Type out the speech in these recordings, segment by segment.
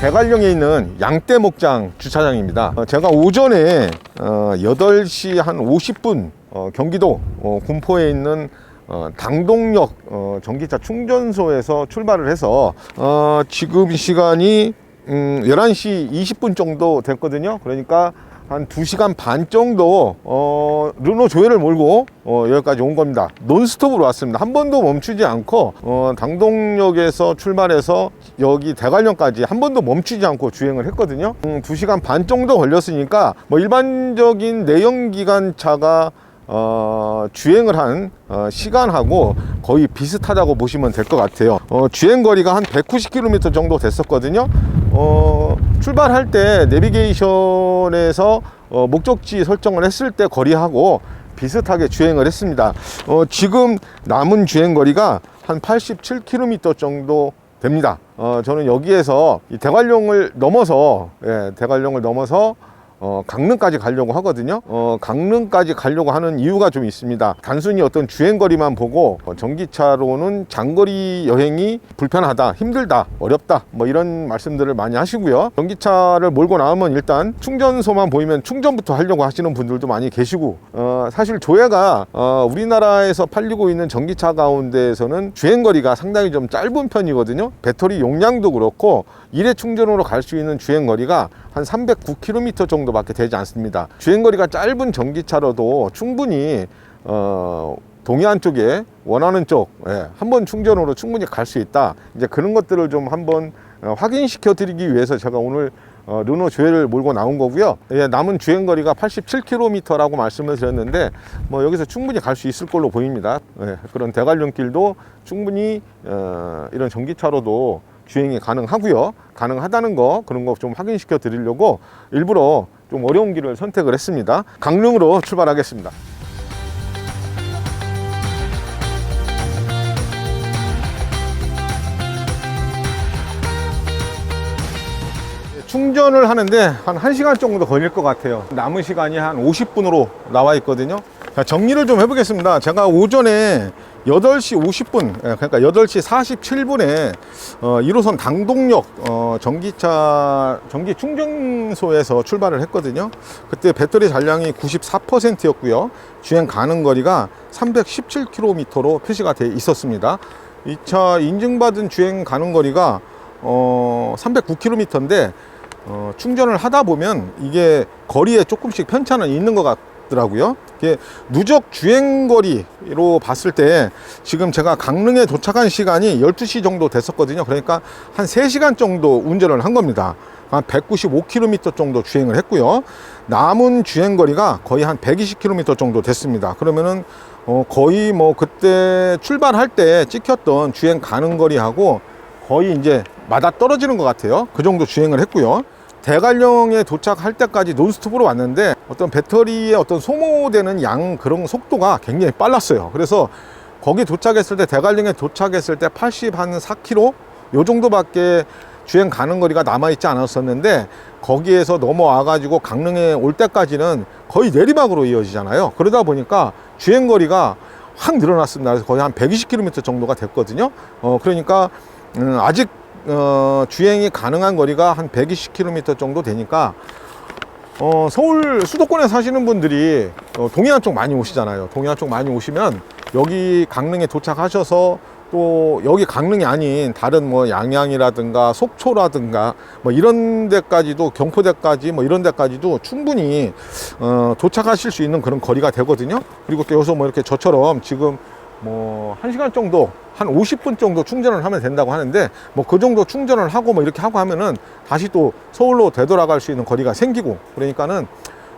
대관령에 있는 양떼 목장 주차장입니다. 어, 제가 오전에 어, 8시 한 50분 어, 경기도 어, 군포에 있는 어, 당동역 어, 전기차 충전소에서 출발을 해서 어, 지금 시간이 음, 11시 20분 정도 됐거든요. 그러니까 한 2시간 반 정도 어, 르노 조회를 몰고 어, 여기까지 온 겁니다. 논스톱으로 왔습니다. 한 번도 멈추지 않고 어, 당동역에서 출발해서 여기 대관령까지 한 번도 멈추지 않고 주행을 했거든요. 음, 2시간 반 정도 걸렸으니까 뭐 일반적인 내연기관차가 어, 주행을 한 어, 시간하고 거의 비슷하다고 보시면 될 것 같아요. 어, 주행 거리가 한 190km 정도 됐었거든요. 어, 출발할 때 내비게이션에서 어, 목적지 설정을 했을 때 거리하고 비슷하게 주행을 했습니다. 어, 지금 남은 주행 거리가 한 87km 정도 됩니다. 어, 저는 여기에서 이 대관령을 넘어서, 예, 대관령을 넘어서 어, 강릉까지 가려고 하거든요. 어, 강릉까지 가려고 하는 이유가 좀 있습니다. 단순히 어떤 주행거리만 보고 어, 전기차로는 장거리 여행이 불편하다, 힘들다, 어렵다, 뭐 이런 말씀들을 많이 하시고요. 전기차를 몰고 나오면 일단 충전소만 보이면 충전부터 하려고 하시는 분들도 많이 계시고, 어, 사실 조회가 어, 우리나라에서 팔리고 있는 전기차 가운데에서는 주행거리가 상당히 좀 짧은 편이거든요. 배터리 용량도 그렇고 일회 충전으로 갈 수 있는 주행거리가 한 309km 정도밖에 되지 않습니다. 주행거리가 짧은 전기차로도 충분히 어, 동해안 쪽에 원하는 쪽 예, 한번 충전으로 충분히 갈 수 있다. 이제 그런 것들을 좀 한번 어, 확인시켜 드리기 위해서 제가 오늘 어, 르노 조회를 몰고 나온 거고요. 예, 남은 주행 거리가 87km라고 말씀을 드렸는데 뭐 여기서 충분히 갈 수 있을 걸로 보입니다. 예, 그런 대관령길도 충분히 어, 이런 전기차로도 주행이 가능하고요. 가능하다는 거 그런 거 좀 확인시켜 드리려고 일부러 좀 어려운 길을 선택을 했습니다. 강릉으로 출발하겠습니다. 충전을 하는데 한 1시간 정도 걸릴 것 같아요. 남은 시간이 한 50분으로 나와 있거든요. 자, 정리를 좀 해보겠습니다. 제가 오전에 8시 50분, 예, 그러니까 8시 47분에 어, 1호선 당동역 어, 전기차 전기 충전소에서 출발을 했거든요. 그때 배터리 잔량이 94%였고요. 주행 가능 거리가 317km로 표시가 돼 있었습니다. 이 차 인증받은 주행 가능 거리가 어, 309km인데 어, 충전을 하다 보면 이게 거리에 조금씩 편차는 있는 것 같더라고요. 이게 누적 주행 거리로 봤을 때 지금 제가 강릉에 도착한 시간이 12시 정도 됐었거든요. 그러니까 한 3시간 정도 운전을 한 겁니다. 한 195km 정도 주행을 했고요. 남은 주행 거리가 거의 한 120km 정도 됐습니다. 그러면은 어, 거의 뭐 그때 출발할 때 찍혔던 주행 가능 거리하고 거의 이제 맞아 떨어지는 것 같아요. 그 정도 주행을 했고요. 대관령에 도착할 때까지 논스톱으로 왔는데 어떤 배터리의 어떤 소모되는 양 그런 속도가 굉장히 빨랐어요. 그래서 거기 도착했을 때 대관령에 도착했을 때 80 한 4km 요 정도밖에 주행 가는 거리가 남아 있지 않았었는데 거기에서 넘어와 가지고 강릉에 올 때까지는 거의 내리막으로 이어지잖아요. 그러다 보니까 주행 거리가 확 늘어났습니다. 그래서 거의 한 120km 정도가 됐거든요. 어 그러니까 음, 아직 어, 주행이 가능한 거리가 한 120km 정도 되니까 어, 서울 수도권에 사시는 분들이 어, 동해안 쪽 많이 오시잖아요. 동해안 쪽 많이 오시면 여기 강릉에 도착하셔서 또 여기 강릉이 아닌 다른 뭐 양양이라든가 속초라든가 뭐 이런 데까지도 경포대까지 뭐 이런 데까지도 충분히 어, 도착하실 수 있는 그런 거리가 되거든요. 그리고 또 여기서 뭐 이렇게 저처럼 지금 뭐한 시간 정도 한 50분 정도 충전을 하면 된다고 하는데 뭐 그 정도 충전을 하고 뭐 이렇게 하고 하면은 다시 또 서울로 되돌아갈 수 있는 거리가 생기고 그러니까는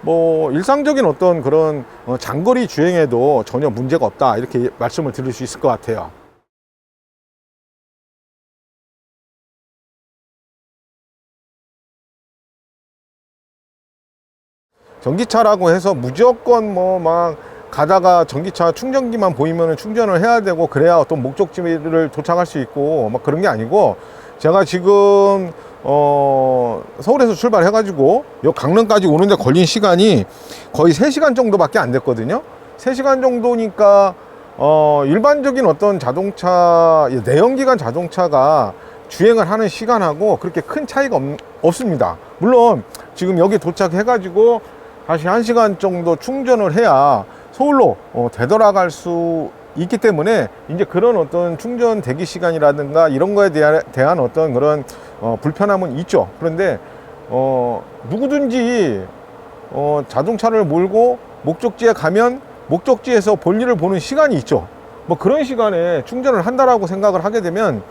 뭐 일상적인 어떤 그런 어, 장거리 주행에도 전혀 문제가 없다 이렇게 말씀을 드릴 수 있을 것 같아요. 전기차라고 해서 무조건 뭐막 가다가 전기차 충전기만 보이면 충전을 해야 되고 그래야 어떤 목적지를 도착할 수 있고 막 그런 게 아니고 제가 지금 어 서울에서 출발해 가지고 요 강릉까지 오는데 걸린 시간이 거의 3시간 정도밖에 안 됐거든요. 3시간 정도니까 어 일반적인 어떤 자동차 내연기관 자동차가 주행을 하는 시간하고 그렇게 큰 차이가 없, 습니다. 물론 지금 여기 도착해 가지고 다시 한시간 정도 충전을 해야 서울로 어, 되돌아갈 수 있기 때문에 이제 그런 어떤 충전 대기 시간이라든가 이런 거에 대한, 대한 어떤 그런 어, 불편함은 있죠. 그런데 어, 누구든지 어, 자동차를 몰고 목적지에 가면 목적지에서 볼일을 보는 시간이 있죠. 뭐 그런 시간에 충전을 한다라고 생각을 하게 되면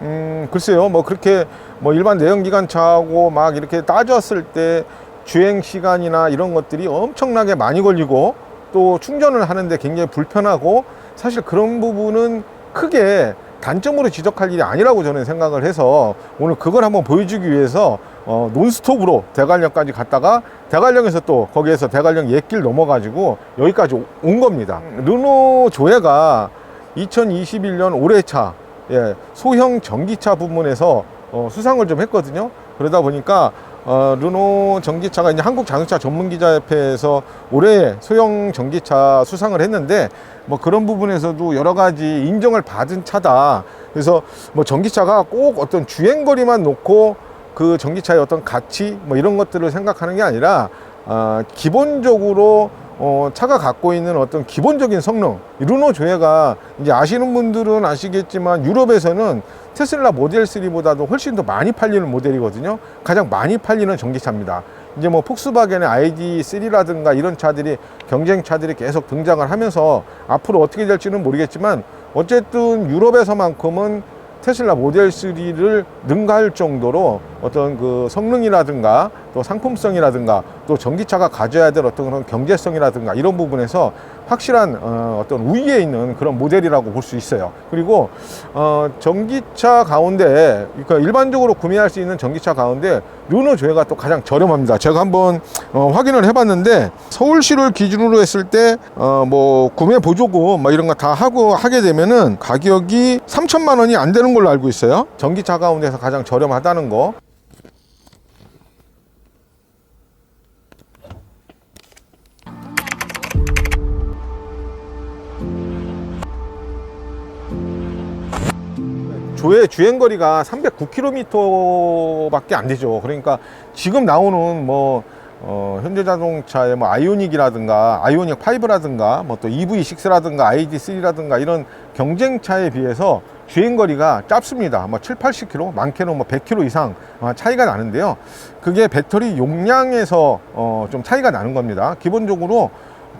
음, 글쎄요, 뭐 그렇게 뭐 일반 내연기관차하고 막 이렇게 따졌을 때 주행 시간이나 이런 것들이 엄청나게 많이 걸리고 또 충전을 하는데 굉장히 불편하고 사실 그런 부분은 크게 단점으로 지적할 일이 아니라고 저는 생각을 해서 오늘 그걸 한번 보여주기 위해서 어, 논스톱으로 대관령까지 갔다가 대관령에서 또 거기에서 대관령 옛길 넘어가지고 여기까지 오- 온 겁니다. 르노 조회가 2021년 올해차 예, 소형 전기차 부문에서 어, 수상을 좀 했거든요. 그러다 보니까 어, 르노 전기차가 이제 한국 자동차 전문기자협회에서 올해 소형 전기차 수상을 했는데 뭐 그런 부분에서도 여러 가지 인정을 받은 차다. 그래서 뭐 전기차가 꼭 어떤 주행거리만 놓고 그 전기차의 어떤 가치 뭐 이런 것들을 생각하는 게 아니라 아, 기본적으로 어, 차가 갖고 있는 어떤 기본적인 성능 이 르노 조회가 이제 아시는 분들은 아시겠지만 유럽에서는 테슬라 모델 3보다도 훨씬 더 많이 팔리는 모델이거든요. 가장 많이 팔리는 전기차입니다. 이제 뭐 폭스바겐의 ID3라든가 이런 차들이 경쟁차들이 계속 등장을 하면서 앞으로 어떻게 될지는 모르겠지만 어쨌든 유럽에서만큼은 테슬라 모델 3를 능가할 정도로 어떤 그 성능이라든가 또 상품성이라든가 또 전기차가 가져야 될 어떤 그런 경제성이라든가 이런 부분에서 확실한 어, 어떤 우위에 있는 그런 모델이라고 볼 수 있어요. 그리고 어, 전기차 가운데 그러니까 일반적으로 구매할 수 있는 전기차 가운데 르노 조회가 또 가장 저렴합니다. 제가 한번 어, 확인을 해봤는데 서울시를 기준으로 했을 때 어, 뭐 구매 보조금 뭐 이런 거 다 하고 하게 되면은 가격이 3천만 원이 안 되는 걸로 알고 있어요. 전기차 가운데서 가장 저렴하다는 거. 조회 주행 거리가 309km밖에 안 되죠. 그러니까 지금 나오는 뭐 어, 현대 자동차의 뭐 아이오닉이라든가 아이오닉 5라든가 뭐 또 EV6라든가 ID3라든가 이런 경쟁차에 비해서 주행 거리가 짧습니다. 뭐 7, 80km, 많게는 뭐 100km 이상 어, 차이가 나는데요. 그게 배터리 용량에서 어, 좀 차이가 나는 겁니다. 기본적으로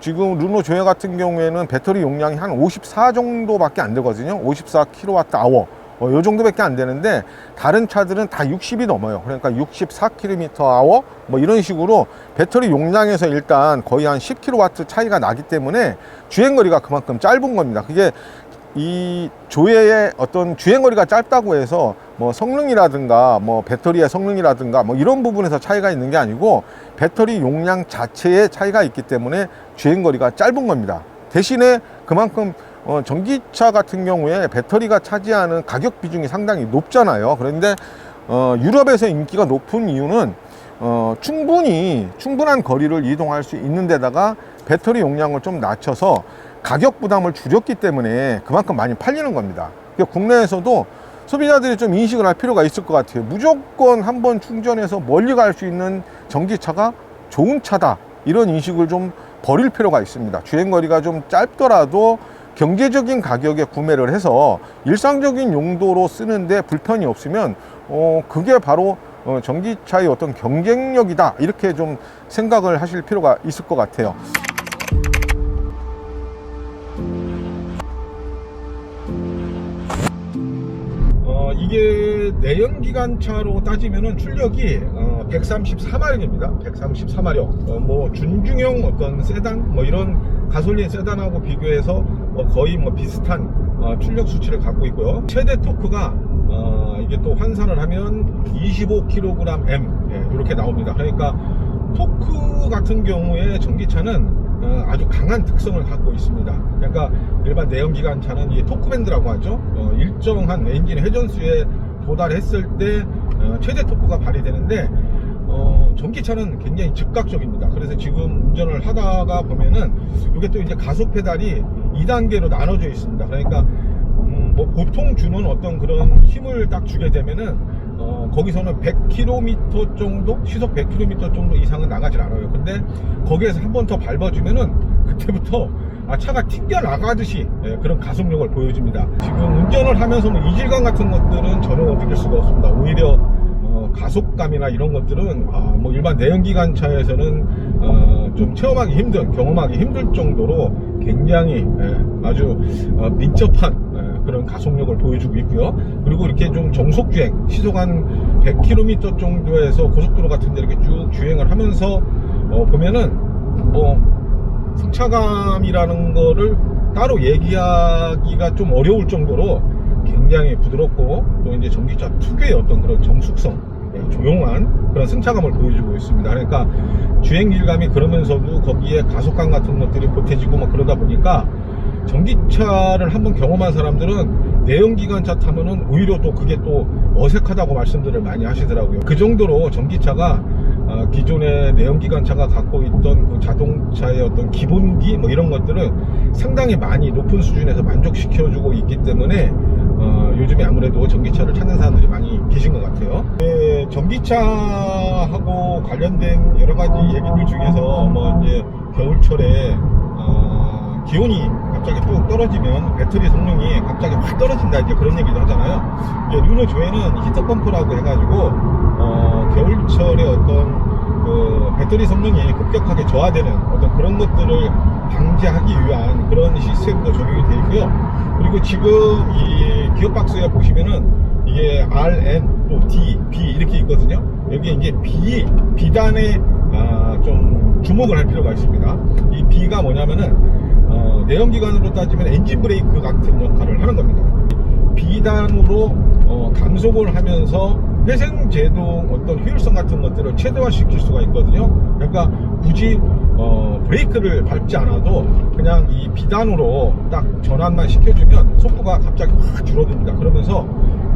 지금 르노 조회 같은 경우에는 배터리 용량이 한 54 정도밖에 안 되거든요. 54 kWh. 어, 요 정도밖에 안 되는데 다른 차들은 다 60이 넘어요. 그러니까 64kmh 뭐 이런 식으로 배터리 용량에서 일단 거의 한 10kW 차이가 나기 때문에 주행 거리가 그만큼 짧은 겁니다. 그게 이 조회의 어떤 주행 거리가 짧다고 해서 뭐 성능이라든가 뭐 배터리의 성능이라든가 뭐 이런 부분에서 차이가 있는 게 아니고 배터리 용량 자체의 차이가 있기 때문에 주행 거리가 짧은 겁니다. 대신에 그만큼 어, 전기차 같은 경우에 배터리가 차지하는 가격 비중이 상당히 높잖아요. 그런데 어, 유럽에서 인기가 높은 이유는 어, 충분히 충분한 거리를 이동할 수 있는 데다가 배터리 용량을 좀 낮춰서 가격 부담을 줄였기 때문에 그만큼 많이 팔리는 겁니다. 그러니까 국내에서도 소비자들이 좀 인식을 할 필요가 있을 것 같아요. 무조건 한 번 충전해서 멀리 갈 수 있는 전기차가 좋은 차다. 이런 인식을 좀 버릴 필요가 있습니다. 주행거리가 좀 짧더라도 경제적인 가격에 구매를 해서 일상적인 용도로 쓰는데 불편이 없으면 어 그게 바로 어 전기차의 어떤 경쟁력이다 이렇게 좀 생각을 하실 필요가 있을 것 같아요. 어, 이게 내연기관차로 따지면은 출력이 어, 134마력입니다. 134마력. 어, 뭐 준중형 어떤 세단 뭐 이런 가솔린 세단하고 비교해서 뭐 거의 뭐 비슷한 어, 출력 수치를 갖고 있고요. 최대 토크가 어, 이게 또 환산을 하면 25kg M 예, 이렇게 나옵니다. 그러니까 토크 같은 경우에 전기차는 어, 아주 강한 특성을 갖고 있습니다. 그러니까 일반 내연기관차는 이 토크밴드라고 하죠. 어, 일정한 엔진 회전수에 도달했을 때 어, 최대 토크가 발휘되는데 어, 전기차는 굉장히 즉각적입니다. 그래서 지금 운전을 하다가 보면은 이게 또 이제 가속 페달이 2단계로 나눠져 있습니다. 그러니까 음, 뭐 보통 주는 어떤 그런 힘을 딱 주게 되면은 어, 거기서는 100km 정도 시속 100km 정도 이상은 나가질 않아요. 근데 거기에서 한 번 더 밟아주면은 그때부터 아, 차가 튕겨 나가듯이 예, 그런 가속력을 보여줍니다. 지금 운전을 하면서 뭐 이질감 같은 것들은 전혀 느낄 수가 없습니다. 오히려 어, 가속감이나 이런 것들은 아, 뭐 일반 내연기관 차에서는 어, 좀 체험하기 힘든 경험하기 힘들 정도로 굉장히 예, 아주 어, 민첩한 예, 그런 가속력을 보여주고 있고요. 그리고 이렇게 좀 정속 주행 시속 한 100km 정도에서 고속도로 같은 데 이렇게 쭉 주행을 하면서 어, 보면은 뭐 승차감이라는 거를 따로 얘기하기가 좀 어려울 정도로 굉장히 부드럽고 또 이제 전기차 특유의 어떤 그런 정숙성 예, 조용한 그런 승차감을 보여주고 있습니다. 그러니까 주행 질감이 그러면서도 거기에 가속감 같은 것들이 보태지고 막 그러다 보니까 전기차를 한번 경험한 사람들은 내연기관차 타면은 오히려 또 그게 또 어색하다고 말씀들을 많이 하시더라고요. 그 정도로 전기차가 아, 기존의 내연기관차가 갖고 있던 그 자동차의 어떤 기본기 뭐 이런 것들은 상당히 많이 높은 수준에서 만족시켜주고 있기 때문에 어, 요즘에 아무래도 전기차를 찾는 사람들이 많이 계신 것 같아요. 네, 전기차하고 관련된 여러 가지 얘기들 중에서 뭐 이제 겨울철에 어, 기온이 갑자기 뚝 떨어지면 배터리 성능이 갑자기 확 떨어진다 이제 그런 얘기도 하잖아요. 이제 르노 조에는 히터 펌프라고 해가지고 어, 겨울철에 어떤 그 배터리 성능이 급격하게 저하되는 어떤 그런 것들을 방지하기 위한 그런 시스템도 적용이 되어 있고요. 그리고 지금 이 기어 박스에 보시면은 이게 RN 또 D, B 이렇게 있거든요. 여기 이제 B, B단에 아, 좀 주목을 할 필요가 있습니다. 이 B가 뭐냐면은 어, 내연기관으로 따지면 엔진 브레이크 같은 역할을 하는 겁니다. 비단으로 어, 감속을 하면서 회생제동 어떤 효율성 같은 것들을 최대화시킬 수가 있거든요. 그러니까 굳이 어, 브레이크를 밟지 않아도 그냥 이 비단으로 딱 전환만 시켜주면 속도가 갑자기 확 줄어듭니다. 그러면서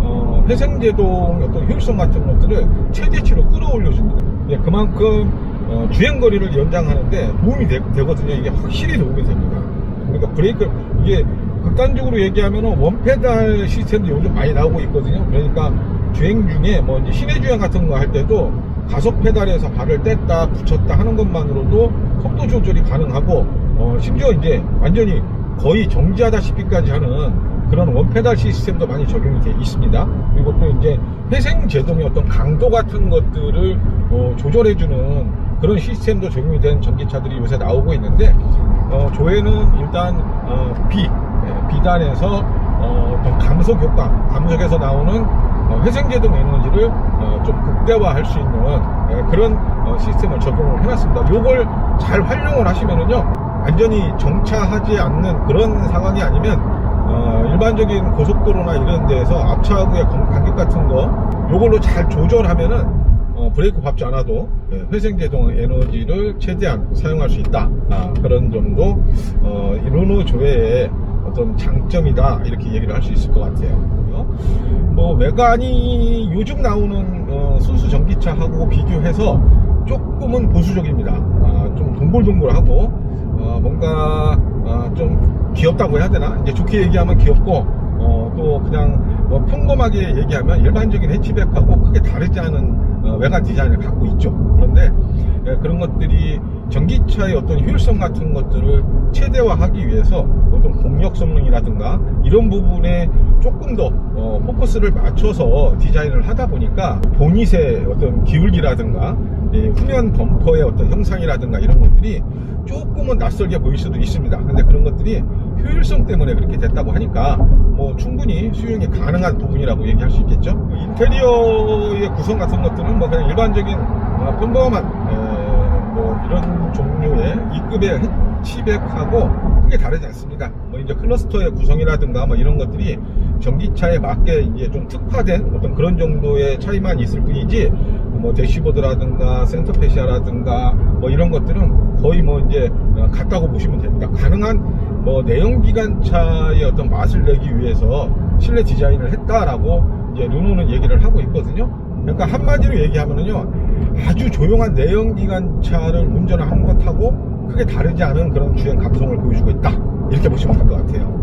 어, 회생제동 어떤 효율성 같은 것들을 최대치로 끌어올려줍니다. 예, 그만큼 어, 주행거리를 연장하는데 도움이 되, 되거든요. 이게 확실히 도움이 됩니다. 그러니까 브레이크 이게 극단적으로 얘기하면 원페달 시스템도 요즘 많이 나오고 있거든요. 그러니까 주행 중에 뭐 이제 시내 주행 같은 거 할 때도 가속 페달에서 발을 뗐다 붙였다 하는 것만으로도 속도 조절이 가능하고 어, 심지어 이제 완전히 거의 정지하다시피까지 하는 그런 원페달 시스템도 많이 적용이 되어 있습니다. 그리고 또 이제 회생 제동의 어떤 강도 같은 것들을 어, 조절해주는 그런 시스템도 적용이 된 전기차들이 요새 나오고 있는데 어, 조회는 일단 어, B 네, B단에서 어, 어떤 감속 효과, 감속에서 나오는 어, 회생제동 에너지를 어, 좀 극대화할 수 있는 예, 그런 어, 시스템을 적용을 해놨습니다. 이걸 잘 활용을 하시면은요, 완전히 정차하지 않는 그런 상황이 아니면 어, 일반적인 고속도로나 이런 데에서 앞차하고의 간- 간격 같은 거 요걸로 잘 조절하면은 어, 브레이크 밟지 않아도 예, 회생제동 에너지를 최대한 사용할 수 있다 아, 그런 점도 어, 이 르노 조회의 어떤 장점이다 이렇게 얘기를 할 수 있을 것 같아요. 뭐 외관이 요즘 나오는 어, 순수 전기차하고 비교해서 조금은 보수적입니다. 아, 좀 동글동글하고 어, 뭔가 아, 좀 귀엽다고 해야 되나? 이제 좋게 얘기하면 귀엽고 어, 또 그냥 뭐 평범하게 얘기하면 일반적인 해치백하고 크게 다르지 않은 어, 외관 디자인을 갖고 있죠. 그런데 예, 그런 것들이 전기차의 어떤 효율성 같은 것들을 최대화하기 위해서 어떤 공력 성능이라든가 이런 부분에 조금 더 어, 포커스를 맞춰서 디자인을 하다 보니까 보닛의 어떤 기울기라든가 예, 후면 범퍼의 어떤 형상이라든가 이런 것들이 조금은 낯설게 보일 수도 있습니다. 근데 그런 것들이 효율성 때문에 그렇게 됐다고 하니까 뭐 충분히 수용이 가능한 부분이라고 얘기할 수 있겠죠. 인테리어의 구성 같은 것들은 뭐 그냥 일반적인 어, 평범한 에, 뭐 이런 종류의 2급의 해치백하고 크게 다르지 않습니다. 뭐 이제 클러스터의 구성이라든가 뭐 이런 것들이 전기차에 맞게 이제 좀 특화된 어떤 그런 정도의 차이만 있을 뿐이지 뭐 대시보드라든가 센터페시아라든가 뭐 이런 것들은 거의 뭐 이제 어, 같다고 보시면 됩니다. 가능한 뭐 내연기관차의 어떤 맛을 내기 위해서 실내 디자인을 했다라고 이제 르노는 얘기를 하고 있거든요. 그러니까 한마디로 얘기하면은요 아주 조용한 내연기관차를 운전을 하는 것하고 크게 다르지 않은 그런 주행 감성을 보여주고 있다 이렇게 보시면 될 것 같아요.